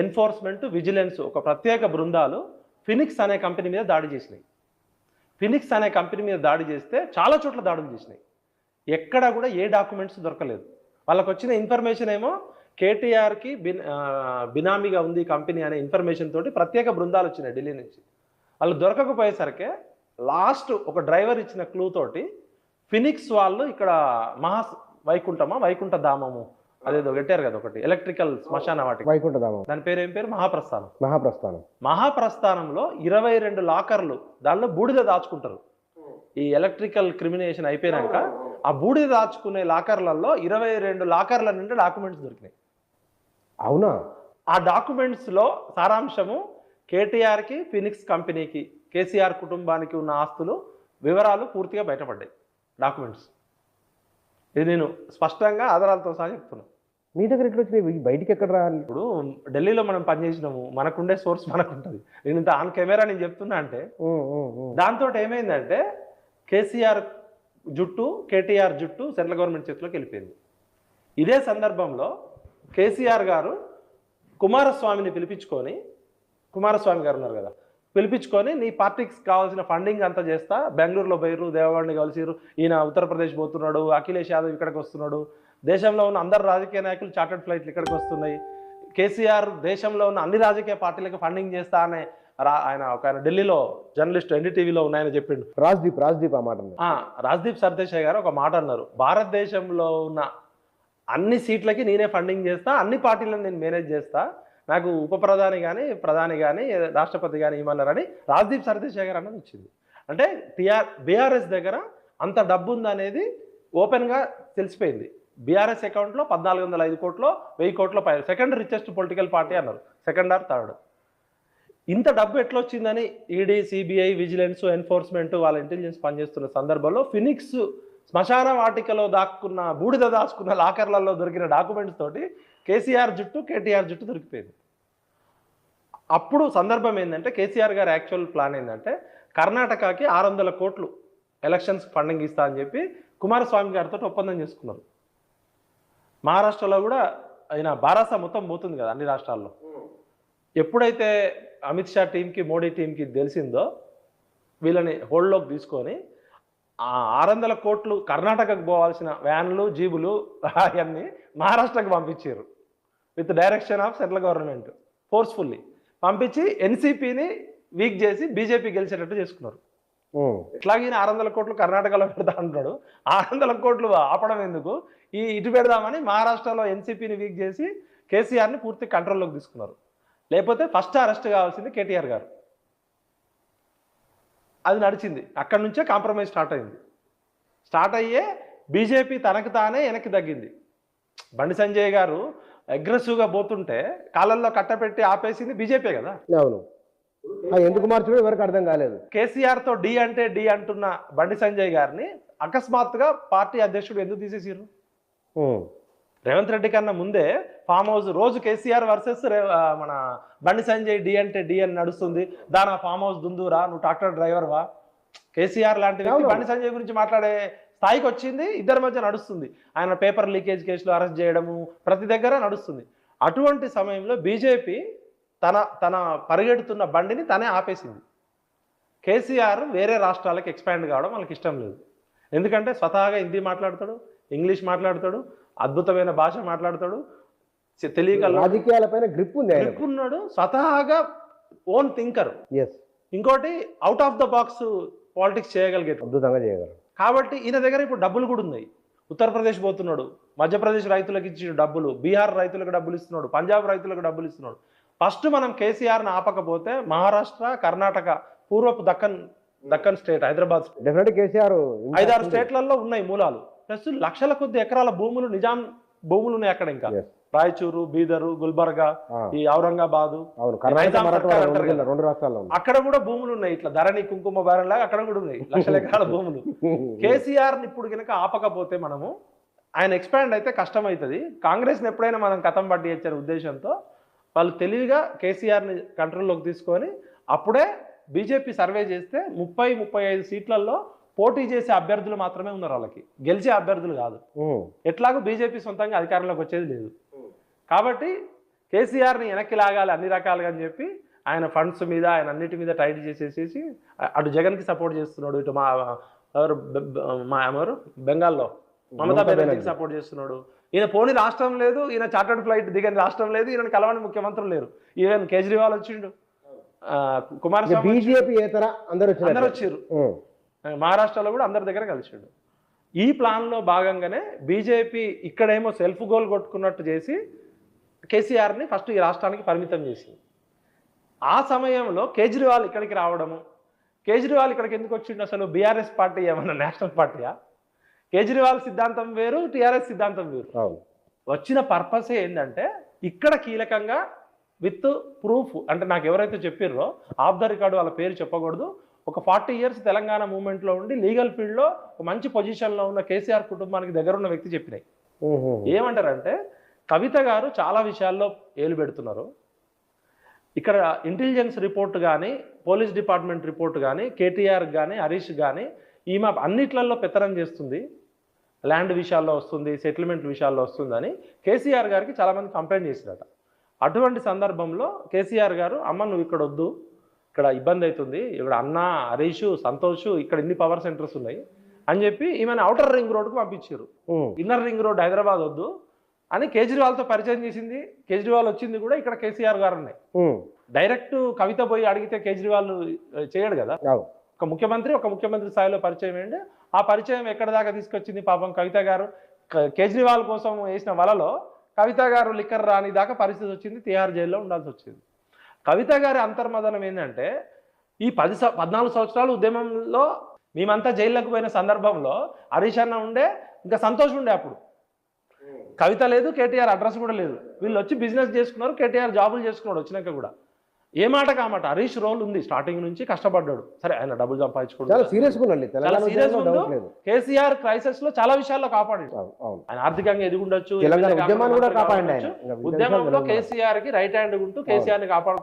Enforcement vigilance ఒక ప్రత్యేక బృందాలు ఫినిక్స్ అనే కంపెనీ మీద దాడి చేసినాయి. ఫినిక్స్ అనే కంపెనీ మీద దాడి చేస్తే చాలా చోట్ల దాడులు చేసినాయి. ఎక్కడ కూడా ఏ డాక్యుమెంట్స్ దొరకలేదు. వాళ్ళకు వచ్చిన ఇన్ఫర్మేషన్ ఏమో కేటీఆర్కి బిన్ బినామీగా ఉంది కంపెనీ అనే ఇన్ఫర్మేషన్ తోటి ప్రత్యేక బృందాలు వచ్చినాయి ఢిల్లీ నుంచి. వాళ్ళు దొరకకపోయేసరికి లాస్ట్ ఒక డ్రైవర్ ఇచ్చిన క్లూ తోటి ఫినిక్స్ వాళ్ళు ఇక్కడ మహా వైకుంఠమా వైకుంఠ ధామము అదేదో పెట్టారు కదా ఒకటి. ఎలక్ట్రికల్ శ్మశాన వాటికి. వైకుంఠధామం. దాని పేరు ఏం పేరు? మహాప్రస్థానం. మహాప్రస్థానం. మహాప్రస్థానంలో ఇరవై రెండు లాకర్లు దానిలో బూడిద దాచుకుంటారు. ఈ ఎలక్ట్రికల్ క్రిమినేషన్ అయిపోయినాక ఆ బూడిద దాచుకునే లాకర్లలో ఇరవై రెండు లాకర్ల నుండి డాక్యుమెంట్స్ దొరికినాయి. అవునా? ఆ డాక్యుమెంట్స్లో సారాంశము కేటీఆర్కి ఫినిక్స్ కంపెనీకి కేసీఆర్ కుటుంబానికి ఉన్న ఆస్తులు వివరాలు పూర్తిగా బయటపడ్డాయి. డాక్యుమెంట్స్ ఇది నేను స్పష్టంగా ఆధారాలతో సహా చెప్తున్నా. మీ దగ్గర ఎక్కడ వచ్చినాయి ఇవి బయటికి ఎక్కడ రావాలి ఇప్పుడు ఢిల్లీలో మనం పనిచేసినాము మనకుండే సోర్స్ మనకు ఉంటుంది నేను ఇంత ఆన్ కెమెరా నేను చెప్తున్నా అంటే. దాంతో ఏమైందంటే కేసీఆర్ జుట్టు కేటీఆర్ జుట్టు సెంట్రల్ గవర్నమెంట్ చేతిలోకి వెళ్ళిపోయింది. ఇదే సందర్భంలో కేసీఆర్ గారు కుమారస్వామిని పిలిపించుకొని కుమారస్వామి గారు ఉన్నారు కదా పిలిపించుకొని నీ పార్టీకి కావాల్సిన ఫండింగ్ అంతా చేస్తా. బెంగళూరులో పోయిర్రు దేవవాడిని కలిసిరు ఈయన ఉత్తరప్రదేశ్ పోతున్నాడు అఖిలేష్ యాదవ్ ఇక్కడికి వస్తున్నాడు. దేశంలో ఉన్న అందరు రాజకీయ నాయకులు చార్టర్డ్ ఫ్లైట్లు ఇక్కడికి వస్తున్నాయి. కేసీఆర్ దేశంలో ఉన్న అన్ని రాజకీయ పార్టీలకు ఫండింగ్ చేస్తా అనే రా- ఆయన ఒక ఆయన ఢిల్లీలో జర్నలిస్ట్ ఎన్డీటీవీలో ఉన్నాయని చెప్పిండు. రాజ్దీప్ రాజ్దీప్ ఆ మాట రాజ్దీప్ సర్దేశాయ్ గారు ఒక మాట అన్నారు. భారతదేశంలో ఉన్న అన్ని సీట్లకి నేనే ఫండింగ్ చేస్తా అన్ని పార్టీలను నేను మేనేజ్ చేస్తా. నాకు ఉప ప్రధాని కానీ ప్రధాని కానీ రాష్ట్రపతి కానీ ఏమన్నారని రాజ్దీప్ సర్దేశాయ్ గారు అన్నది వచ్చింది. అంటే టిఆర్ బీఆర్ఎస్ దగ్గర అంత డబ్బు ఉందనేది ఓపెన్గా తెలిసిపోయింది. బీఆర్ఎస్ అకౌంట్లో పద్నాలుగు వందల ఐదు కోట్లు వెయ్యి కోట్ల పై సెకండ్ రిచెస్ట్ పొలిటికల్ పార్టీ అన్నారు. Second or third. ఇంత డబ్బు ఎట్లా వచ్చిందని ఈడీ సిబిఐ విజిలెన్స్ ఎన్ఫోర్స్మెంట్ వాళ్ళ ఇంటెలిజెన్స్ పనిచేస్తున్న సందర్భంలో ఫినిక్స్ శ్మశాన వాటికలో దాక్కున్న బూడిద దాచుకున్న లాకర్లలో దొరికిన డాక్యుమెంట్స్ తోటి కేసీఆర్ జుట్టు కేటీఆర్ జుట్టు దొరికిపోయింది. అప్పుడు సందర్భం ఏంటంటే కేసీఆర్ గారి యాక్చువల్ ప్లాన్ ఏంటంటే కర్ణాటకకి ఆరు వందల కోట్లు ఎలక్షన్స్ ఫండింగ్ ఇస్తా అని చెప్పి కుమారస్వామి గారితో ఒప్పందం చేసుకున్నారు. మహారాష్ట్రలో కూడా ఆయన బారాస మొత్తం పోతుంది కదా అన్ని రాష్ట్రాల్లో. ఎప్పుడైతే అమిత్ షా టీంకి మోడీ టీంకి తెలిసిందో వీళ్ళని హోల్డ్లోకి తీసుకొని ఆరు వందల కోట్లు కర్ణాటకకు పోవాల్సిన వ్యాన్లు జీబులు అవన్నీ మహారాష్ట్రకు పంపించారు. With direction of central government forcefully. పంపించి ఎన్సీపీని వీక్ చేసి బీజేపీ గెలిచేటట్టు చేసుకున్నారు. ఈయన ఆరు వందల కోట్లు కర్ణాటకలో పెడతా అంటున్నాడు. ఆరు వందల కోట్లు ఆపడం ఎందుకు? ఈ ఇటు పెడదామని మహారాష్ట్రలో ఎన్సీపీని వీక్ చేసి కేసీఆర్ని పూర్తి కంట్రోల్లోకి తీసుకున్నారు. లేకపోతే ఫస్ట్ అరెస్ట్ కావాల్సింది కేటీఆర్ గారు. అది నడిచింది. అక్కడి నుంచే కాంప్రమైజ్ స్టార్ట్ అయింది. స్టార్ట్ అయ్యే బీజేపీ తనకు తానే వెనక్కి తగ్గింది. బండి సంజయ్ గారు అగ్రెసివ్గా పోతుంటే కాళ్ళల్లో కట్టపెట్టి ఆపేసింది బీజేపీ కదా? అవును. ఎందుకు మార్చడం ఎవరికి అర్థం కాలేదు. కేసీఆర్తో డి అంటే డి అంటున్న బండి సంజయ్ గారిని అకస్మాత్తుగా పార్టీ అధ్యక్షుడు ఎందుకు తీసేసారు. రేవంత్ రెడ్డి కన్నా ముందే ఫామ్ హౌస్ రోజు కేసీఆర్ వర్సెస్ మన బండి సంజయ్ డి అంటే డి అని నడుస్తుంది. దాని ఫామ్ హౌస్ దుందురా నువ్వు ట్రాక్టర్ డ్రైవర్ వా కేసీఆర్ లాంటి. బండి సంజయ్ గురించి మాట్లాడే స్థాయికి వచ్చింది ఇద్దరి మధ్య నడుస్తుంది. ఆయన పేపర్ లీకేజ్ కేసులో అరెస్ట్ చేయడము ప్రతి దగ్గర నడుస్తుంది. అటువంటి సమయంలో బీజేపీ తన తన పరిగెడుతున్న బండిని తనే ఆపేసింది. కేసీఆర్ వేరే రాష్ట్రాలకు ఎక్స్పాండ్ కావడం వాళ్ళకి ఇష్టం లేదు. ఎందుకంటే స్వతహాగా హిందీ మాట్లాడతాడు ఇంగ్లీష్ మాట్లాడతాడు అద్భుతమైన భాష మాట్లాడతాడు తెలియగల రాజకీయాలపైన గ్రిప్ ఉంది grip ఉన్నాడు స్వతహాగా ఓన్ థింకర్. ఎస్ ఇంకోటి out of the box politics చేయగలిగేట అద్భుతంగా చేయగలరు కాబట్టి ఈయన దగ్గర ఇప్పుడు డబ్బులు కూడా ఉన్నాయి. ఉత్తరప్రదేశ్ పోతున్నాడు. మధ్యప్రదేశ్ రైతులకు ఇచ్చిన డబ్బులు. బీహార్ రైతులకు డబ్బులు ఇస్తున్నాడు. పంజాబ్ రైతులకు డబ్బులు ఇస్తున్నాడు. ఫస్ట్ మనం కేసీఆర్ని ఆపకపోతే మహారాష్ట్ర కర్ణాటక పూర్వపు Deccan Deccan state Hyderabad definite KCR ఐదారు స్టేట్లలో ఉన్నాయి మూలాలు. ప్లస్ లక్షల కొద్ది ఎకరాల భూములు నిజాం భూములు ఉన్నాయి అక్కడ ఇంకా. రాయచూరు బీదరు గుల్బర్గా ఈ ఔరంగాబాదు రెండు రాష్ట్రాల్లో అక్కడ కూడా భూములు ఉన్నాయి. ఇట్లా ధరణి కుంకుమ భారం లాగా అక్కడ కూడా ఉన్నాయి. లక్షల ఎకరాల భూములు. కేసీఆర్ని ఇప్పుడు కనుక ఆపకపోతే మనము ఆయన ఎక్స్పాండ్ అయితే కష్టం అవుతుంది కాంగ్రెస్ని ఎప్పుడైనా మనం కథం పట్టి ఇచ్చే ఉద్దేశంతో వాళ్ళు తెలివిగా కేసీఆర్ని కంట్రోల్లోకి తీసుకొని అప్పుడే బీజేపీ సర్వే చేస్తే ముప్పై ముప్పై ఐదు సీట్లలో పోటీ చేసే అభ్యర్థులు మాత్రమే ఉన్నారు వాళ్ళకి. గెలిచే అభ్యర్థులు కాదు. ఎట్లాగో బీజేపీ సొంతంగా అధికారంలోకి వచ్చేది లేదు. కాబట్టి కేసీఆర్ని వెనక్కి లాగాలి అన్ని రకాలుగా అని చెప్పి ఆయన ఫండ్స్ మీద ఆయన అన్నిటి మీద టైట్ చేసేసేసి అటు జగన్కి సపోర్ట్ చేస్తున్నాడు ఇటు మా ఎవరు మా ఎవరు? బెంగాల్లో. మమతా బెనర్జీకి బెనర్జీ. సపోర్ట్ చేస్తున్నాడు. ఈయన పోని రాష్ట్రం లేదు ఈయన చార్టర్డ్ ఫ్లైట్ దిగని రాష్ట్రం లేదు ఈయన కలవని ముఖ్యమంత్రులు లేరు. ఈవెన్ కేజ్రీవాల్ వచ్చిండు. కుమారస్వామి బీజేపీ ఏతర అందరు అందరు వచ్చారు మహారాష్ట్రలో కూడా అందరి దగ్గర కలిసిండు. ఈ ప్లాన్లో భాగంగానే బీజేపీ ఇక్కడేమో సెల్ఫ్ గోల్ కొట్టుకున్నట్టు చేసి కేసీఆర్ని ఫస్ట్ ఈ రాష్ట్రానికి పరిమితం చేసింది. ఆ సమయంలో కేజ్రీవాల్ ఇక్కడికి రావడము కేజ్రీవాల్ ఇక్కడికి ఎందుకు వచ్చిండు అసలు? బీఆర్ఎస్ పార్టీ ఏమన్నా నేషనల్ పార్టీయా? కేజ్రీవాల్ సిద్ధాంతం వేరు టీఆర్ఎస్ సిద్ధాంతం వేరు. వచ్చిన పర్పస్ ఏంటంటే ఇక్కడ కీలకంగా విత్ ప్రూఫ్ అంటే నాకు ఎవరైతే చెప్పారో ఆఫ్ ద రికార్డు వాళ్ళ పేరు చెప్పకూడదు. ఒక ఫార్టీ ఇయర్స్ తెలంగాణ మూవ్మెంట్లో ఉండి లీగల్ ఫీల్డ్లో ఒక మంచి పొజిషన్లో ఉన్న కేసీఆర్ కుటుంబానికి దగ్గర ఉన్న వ్యక్తి చెప్పినాయి. ఏమంటారంటే కవిత గారు చాలా విషయాల్లో ఏలు పెడుతున్నారు. ఇక్కడ ఇంటెలిజెన్స్ రిపోర్ట్ కానీ పోలీస్ డిపార్ట్మెంట్ రిపోర్ట్ కానీ కేటీఆర్ కానీ హరీష్ కానీ ఈమె అన్నిట్లలో పెత్తనం చేస్తుంది. ల్యాండ్ విషయాల్లో వస్తుంది సెటిల్మెంట్ విషయాల్లో వస్తుందని కేసీఆర్ గారికి చాలామంది కంప్లైంట్ చేసిరట. అటువంటి సందర్భంలో కేసీఆర్ గారు అమ్మ నువ్వు ఇక్కడ వద్దు. ఇక్కడ ఇబ్బంది అవుతుంది ఇక్కడ అన్న హరీష్ సంతోష్ ఇక్కడ ఇన్ని పవర్ సెంటర్స్ ఉన్నాయి అని చెప్పి ఈమెను అవుటర్ రింగ్ రోడ్కు పంపించారు. ఇన్నర్ రింగ్ రోడ్ హైదరాబాద్ వద్దు. అని కేజ్రీవాల్తో పరిచయం చేసింది. కేజ్రీవాల్ వచ్చింది కూడా ఇక్కడ కేసీఆర్ గారు ఉన్నాయి. డైరెక్ట్ కవిత పోయి అడిగితే కేజ్రీవాల్ చేయడు కదా? ఒక ముఖ్యమంత్రి ఒక ముఖ్యమంత్రి స్థాయిలో పరిచయం ఏంటి? ఆ పరిచయం ఎక్కడ దాకా తీసుకొచ్చింది? పాపం కవిత గారు కేజ్రీవాల్ కోసం వేసిన వలలో కవిత గారు లిక్కర్ రాని దాకా పరిస్థితి వచ్చింది. తిహార్ జైల్లో ఉండాల్సి వచ్చింది. కవిత గారి అంతర్మదనం ఏంటంటే ఈ పది పద్నాలుగు సంవత్సరాలు ఉద్యమంలో మేమంతా జైల్లోకి పోయిన సందర్భంలో హరీష్ అన్న ఉండే ఇంకా సంతోషం ఉండే అప్పుడు. కవిత లేదు కేటీఆర్ అడ్రస్ కూడా లేదు. వీళ్ళు వచ్చి బిజినెస్ చేసుకున్నారు కేటీఆర్ జాబులు చేసుకున్నాడు వచ్చినాక కూడా. ఏ మాట కామాట హరీష్ రోల్ ఉంది స్టార్టింగ్ నుంచి కష్టపడ్డాడు. సరే ఆయన డబ్బులు లేదు. కేసీఆర్ క్రైసిస్లో చాలా విషయాల్లో అవును ఆయన ఆర్థికంగా ఎదిగుండొచ్చు ఉద్యమంలో. కేసీఆర్కి రైట్ హ్యాండ్ ఉంటూ కేసీఆర్ని కాపాడు